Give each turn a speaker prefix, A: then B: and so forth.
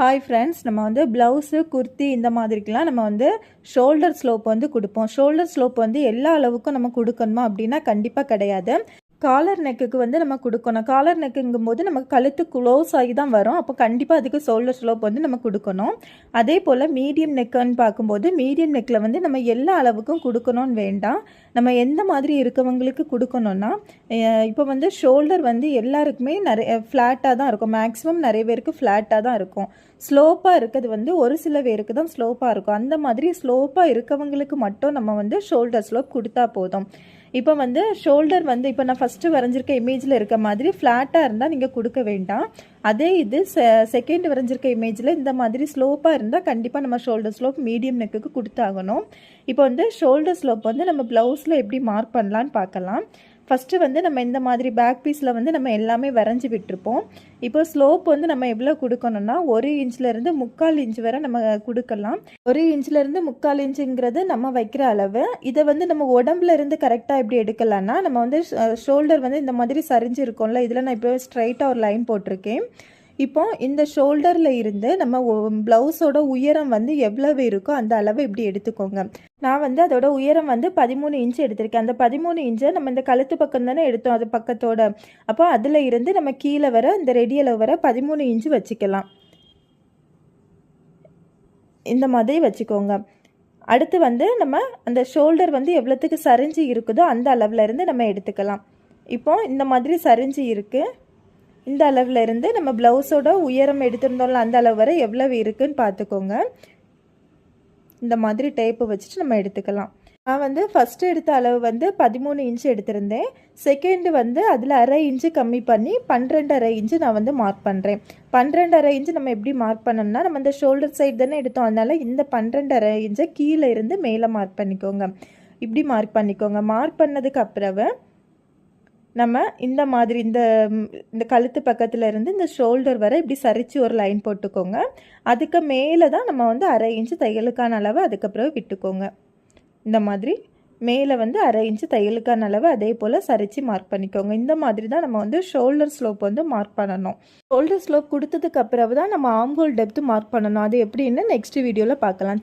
A: Hi friends நம்ம வந்து blouse kurti இந்த மாதிரிக்கெலாம் நம்ம வந்து ஷோல்டர் ஸ்லோப் வந்து கொடுப்போம். ஷோல்டர் ஸ்லோப் வந்து எல்லா அளவுக்கும் நம்ம கொடுக்கணுமா அப்படின்னா கண்டிப்பாக கிடையாது. காலர் நெக்குக்கு வந்து நம்ம கொடுக்கணும். காலர் நெக்குங்கும் போது நமக்கு கழுத்து க்ளோஸ் ஆகி தான் வரும். அப்போ கண்டிப்பாக அதுக்கு ஷோல்டர் ஸ்லோப் வந்து நம்ம கொடுக்கணும். அதே போல் மீடியம் நெக்குன்னு பார்க்கும்போது மீடியம் நெக்கில் வந்து நம்ம எல்லா அளவுக்கும் கொடுக்கணும்னு வேண்டாம். நம்ம எந்த மாதிரி இருக்கவங்களுக்கு கொடுக்கணும்னா இப்போ வந்து ஷோல்டர் வந்து எல்லாருக்குமே நிறைய ஃப்ளாட்டாக தான் இருக்கும். மேக்ஸிமம் நிறைய பேருக்கு ஃப்ளாட்டாக தான் இருக்கும். ஸ்லோப்பாக இருக்கிறது வந்து ஒரு சில பேருக்கு தான் ஸ்லோப்பாக இருக்கும். அந்த மாதிரி ஸ்லோப்பாக இருக்கவங்களுக்கு மட்டும் நம்ம வந்து ஷோல்டர் ஸ்லோப் கொடுத்தா போதும். இப்போ வந்து ஷோல்டர் வந்து இப்போ நான் ஃபஸ்ட்டு வரைஞ்சிருக்க இமேஜில் இருக்க மாதிரி ஃப்ளாட்டாக இருந்தால் நீங்கள் கொடுக்க வேண்டாம். அதே இது செ செகண்ட் வரைஞ்சிருக்க இமேஜில் இந்த மாதிரி ஸ்லோப்பாக இருந்தால் கண்டிப்பாக நம்ம ஷோல்டர் ஸ்லோப் மீடியம் நெக்குக்கு கொடுத்தாகணும். இப்போ வந்து ஷோல்டர் ஸ்லோப் வந்து நம்ம ப்ளவுஸில் எப்படி மார்க் பண்ணலான்னு பார்க்கலாம். ஃபஸ்ட்டு வந்து நம்ம இந்த மாதிரி பேக் பீஸில் வந்து நம்ம எல்லாமே வரைஞ்சி விட்டுருப்போம். இப்போ ஸ்லோப் வந்து நம்ம எவ்வளோ கொடுக்கணும்னா ஒரு இன்ச்லேருந்து முக்கால் இன்ச் வரை நம்ம கொடுக்கலாம். ஒரு இன்ச்லேருந்து முக்கால் இன்ச்சுங்கிறது நம்ம வைக்கிற அளவு. இதை வந்து நம்ம உடம்புல இருந்து கரெக்டாக எப்படி எடுக்கலான்னா நம்ம வந்து ஷோல்டர் வந்து இந்த மாதிரி சரிஞ்சு இருக்கும்ல இதில் நான் இப்போ ஸ்ட்ரைட்டாக ஒரு லைன் போட்டிருக்கேன். இப்போ இந்த ஷோல்டரில் இருந்து நம்ம ப்ளவுஸோட உயரம் வந்து எவ்வளவு இருக்கோ அந்த அளவு இப்படி எடுத்துக்கோங்க. நான் வந்து அதோட உயரம் வந்து பதிமூணு இன்ச் எடுத்திருக்கேன். அந்த பதிமூணு இன்ச்சை நம்ம இந்த கழுத்து பக்கம் தானே எடுத்தோம் அது பக்கத்தோட. அப்போ அதில் இருந்து நம்ம கீழே வர இந்த ரெடி அளவு வர பதிமூணு இன்ச்சு வச்சுக்கலாம். இந்த மாதிரி வச்சுக்கோங்க. அடுத்து வந்து நம்ம அந்த ஷோல்டர் வந்து எவ்வளோத்துக்கு சரிஞ்சு இருக்குதோ அந்த அளவில் இருந்து நம்ம எடுத்துக்கலாம். இப்போ இந்த மாதிரி சரிஞ்சு இருக்குது இந்த அளவில் இருந்து நம்ம ப்ளவுஸோட உயரம் எடுத்திருந்தோம்ல அந்த அளவு வரை எவ்வளவு இருக்குன்னு பார்த்துக்கோங்க. இந்த மாதிரி டேப்பு வச்சுட்டு நம்ம எடுத்துக்கலாம். நான் வந்து ஃபஸ்ட்டு எடுத்த அளவு வந்து பதிமூணு இன்ச்சு எடுத்திருந்தேன். செகண்டு வந்து அதில் அரை இன்ச்சு கம்மி பண்ணி பன்னிரெண்டரை இன்ச்சு நான் வந்து மார்க் பண்ணுறேன் பன்னிரெண்டரை இன்ச்சு நம்ம எப்படி மார்க் பண்ணோம்னா நம்ம இந்த ஷோல்டர் சைடு தானே எடுத்தோம். அதனால இந்த பன்னிரெண்டரை இன்ச்சை கீழே இருந்து மேலே மார்க் பண்ணிக்கோங்க. இப்படி மார்க் பண்ணிக்கோங்க. மார்க் பண்ணதுக்கு அப்புறம் நம்ம இந்த மாதிரி இந்த இந்த கழுத்து பக்கத்தில் இருந்து இந்த ஷோல்டர் வரை இப்படி சரித்து ஒரு லைன் போட்டுக்கோங்க. அதுக்கு மேலே தான் நம்ம வந்து அரை இன்ச்சு தையலுக்கான அளவு அதுக்கப்புறம் விட்டுக்கோங்க. இந்த மாதிரி மேலே வந்து அரை இன்ச்சு தையலுக்கான அளவு அதே போல் சரித்து மார்க் பண்ணிக்கோங்க. இந்த மாதிரி தான் நம்ம வந்து ஷோல்டர் ஸ்லோப் வந்து மார்க் பண்ணணும். ஷோல்டர் ஸ்லோப் கொடுத்ததுக்கு அப்புறம் தான் நம்ம ஆம்கோல் டெப்த்து மார்க் பண்ணணும். அது எப்படின்னு நெக்ஸ்ட் வீடியோவில் பார்க்கலாம்.